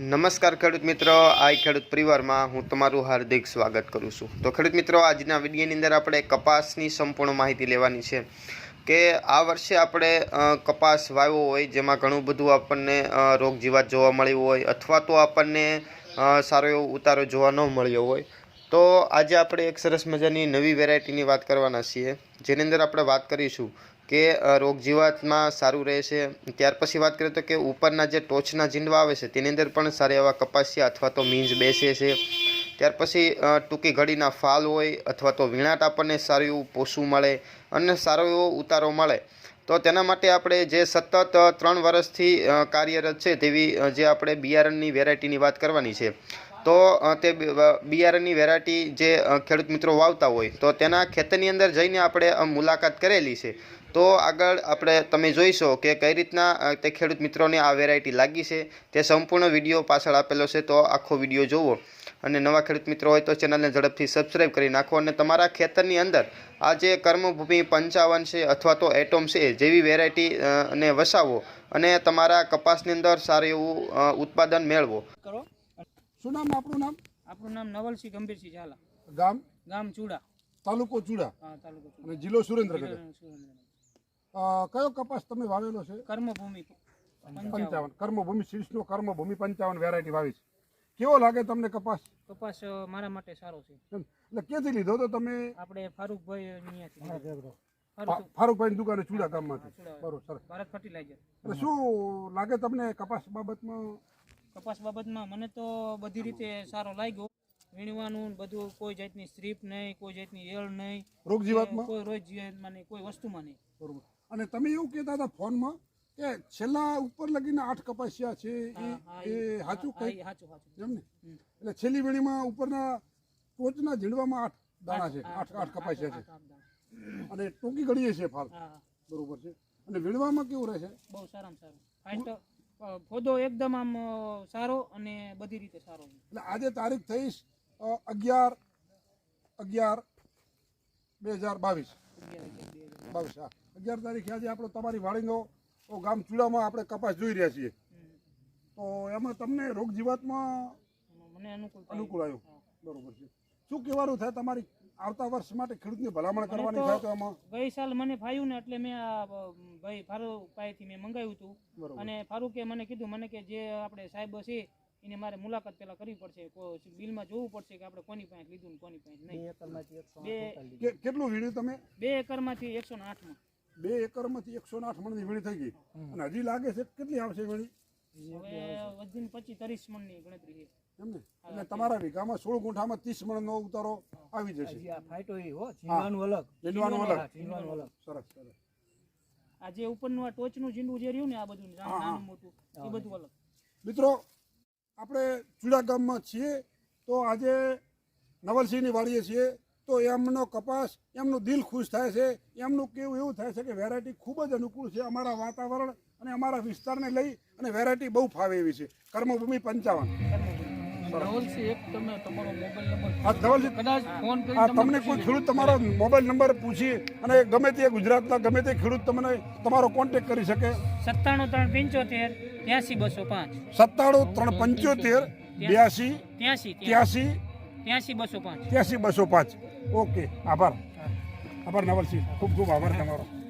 નમસ્કાર ખેડૂત મિત્રો આ ખેડૂત પરિવારમાં હું તમારું હાર્દિક સ્વાગત કરું છું. તો ખેડૂત મિત્રો, આજના વિડીયોની અંદર આપણે કપાસની સંપૂર્ણ માહિતી લેવાની છે કે આ વર્ષે આપણે કપાસ વાવ્યો હોય, જેમાં ઘણું બધું આપણને રોગ જીવાત જોવા મળ્યું હોય, અથવા તો આપણને સારો એવો ઉતારો જોવા ન મળ્યો હોય. તો આજે આપણે એક સરસ મજાની નવી વેરાયટીની વાત કરવાના છીએ. જેની અંદર આપણે વાત કરીશું કે રોગજીવાતમાં રોગ જીવાતમાં સારું રહેશે. ત્યાર પછી વાત કરીએ તો કે ઉપરના જે ટોચના જીંડવા આવે છે, તેની અંદર પણ સારા એવા કપાસિયા અથવા તો મીંજ બેસે છે. ત્યાર પછી ટૂંકી ઘડીના ફાલ હોય અથવા તો વીણાટ આપણને સારું એવું પોષું મળે અને સારો એવો ઉતારો મળે. તો તેના માટે આપણે જે સતત ત્રણ વર્ષથી કાર્યરત છે તેવી જે આપણે બિયારણની વેરાયટીની વાત કરવાની છે. તો તે બિયારણની વેરાયટી જે ખેડૂત મિત્રો વાવતા હોય, તો તેના ખેતરની અંદર જઈને આપણે મુલાકાત કરેલી છે. તો આગળ આપણે, તમે જોઈશો કે કઈ રીતના તે ખેડૂત મિત્રોને આ વેરાયટી લાગી છે, તે સંપૂર્ણ વીડિયો પાછળ આપેલો છે, તો આખો વીડિયો જોવો. અને નવા ખેડૂત મિત્રો હોય તો ચેનલને ઝડપથી સબસ્ક્રાઈબ કરી નાખો અને તમારા ખેતરની અંદર આ જે કર્મભૂમિ પંચાવન છે અથવા તો એટોમ છે, જેવી વેરાયટી અને વસાવો અને તમારા કપાસની અંદર સારું એવું ઉત્પાદન મેળવો. શું નામ આપણું નામ? આપણું નામ નવલસિંહ ગંભીરસિંહ ઝાલા. ગામ? ગામ ચૂડા. તાલુકો ચુડા. હા તાલુકો અને જિલ્લો સુરેન્દ્રનગર. સુરેન્દ્રનગર. કયો કપાસ તમે વાવેલો છે? કર્મભૂમિ પંચાવન. પંચાવન. કર્મભૂમિ શીર્ષનો કર્મભૂમિ પંચાવન વેરાયટી વાવી છે કેવો લાગે તમને કપાસ? કપાસ મારા માટે સારો છે. એમ? એટલે ક્યાંથી લીધો તો તમે? આપણે ફારૂકભાઈ અહીંયાથી લીધો. ફા- ફારૂક ફારૂકભાઈની દુકાને ચૂડા ગામમાંથી. બરોબર સરસ. ભારત ફર્ટિલાઇઝર. એટલે શું લાગે તમને કપાસ બાબતમાં? કપાસ બાબતમાં મને તો બધી રીતે સારો લાગ્યો. વીણવાનું બધું કોઈ જાતની સ્ટ્રીપ નહીં કોઈ જાતની એળ નહીં. રોગ જીવાતમાં કોઈ રોગ જીવાતમાં નહીં કોઈ વસ્તુમાં નહીં. બરોબર. અને તમે એવું કહેતા હતા ફોનમાં કે છેલ્લા ઉપર લગીને આઠ કપાસિયા છે એ સાચું કઈ સાચું સાચું એમ ને? એટલે છેલ્લી વેણીમાં ઉપરના ટોચના ઝીંડવામાં આઠ દાણા છે આઠ આઠ કપાસિયા છે. અને ટૂંકી ઘડીએ છે ફાલ. બરોબર છે. અને વીણવામાં કેવું રહે છે બહુ સારામાં સારું. ફોદો એકદમ આમ સારો અને બધી રીતે સારો એટલે આજે તારીખ થઈશ અગિયાર અગિયાર બે હજાર બાવીસ. બાવીસ હા. અગિયાર તારીખે આજે આપણો તમારી વાડીનો ગામ ચૂડામાં આપણે કપાસ જોઈ રહ્યા છીએ. તો એમાં તમને રોગ જીવાતમાં મને અનુકૂળ અનુકૂળ આવ્યું. બરોબર છે. શું કહેવાનું થાય તમારી આવતા વર્ષ માટે ખેડૂતને ભલામણ કરવાની થાય તો એમાં ગઈ સાલ મને ફાયું ને એટલે મેં આ ભાઈ ફારૂક પાસેથી મેં મંગાવ્યું હતું અને ફારૂકે મને કીધું મને કે જે આપણે સાહેબ છે એને મારે મુલાકાત પેલા કરવી પડશે. બિલમાં જોવું પડશે કે આપણે કોની પાસે લીધું કોની પાસે નહીં. બે કેટલું વીણ્યું તમે? બે એકરમાંથી એકસો ને આઠમાં. બે એકરમાંથી એકસો ને આઠ મણની વીણી થઈ ગઈ. અને હજી લાગે છે કેટલી આવશે વીણી? હવે વધીને પચીસ ત્રીસ મણની ગણતરી છે. એમ ને એટલે તમારા વીઘામાં સોળ ગુંઠામાં ત્રીસ મણનો ઉતારો આવી જશે. જીનવાનું અલગ. સરસ સરસ. આ જે ઉપરનું આ ટોચનું ઝીંડું જે રહ્યું ને આ બધું નાનું નાનું મોટું એ બધું અલગ. મિત્રો આપણે ચુડા ગામમાં છીએ તો આજે નવલસિંહની વાડીએ છીએ તો એમનો કપાસ એમનું દિલ ખુશ થાય છે એમનું કેવું એવું થાય છે કે વેરાયટી ખૂબ જ અનુકૂળ છે અમારા વાતાવરણ અને અમારા વિસ્તારને લઈ અને વેરાયટી બહુ ફાવે એવી છે. કર્મભૂમિ પંચાવન. તમને કોઈ ખેડૂત તમારો મોબાઈલ નંબર પૂછી અને ગમે તે ગુજરાતના ગમે તે ખેડૂત તમને તમારો કોન્ટેક કરી શકે. સત્તાણું ત્રણ પંચોતેર ત્યાંસી બસો પાંચ. સત્તાણું ત્રણ પંચોતેર બ્યાસી ત્યાસી. ત્યાસી. ત્યાસી બસો પાંચ. ત્યાસી બસો પાંચ. ઓકે આભાર. આભાર નવલસિંહ. ખૂબ ખૂબ આભાર તમારો.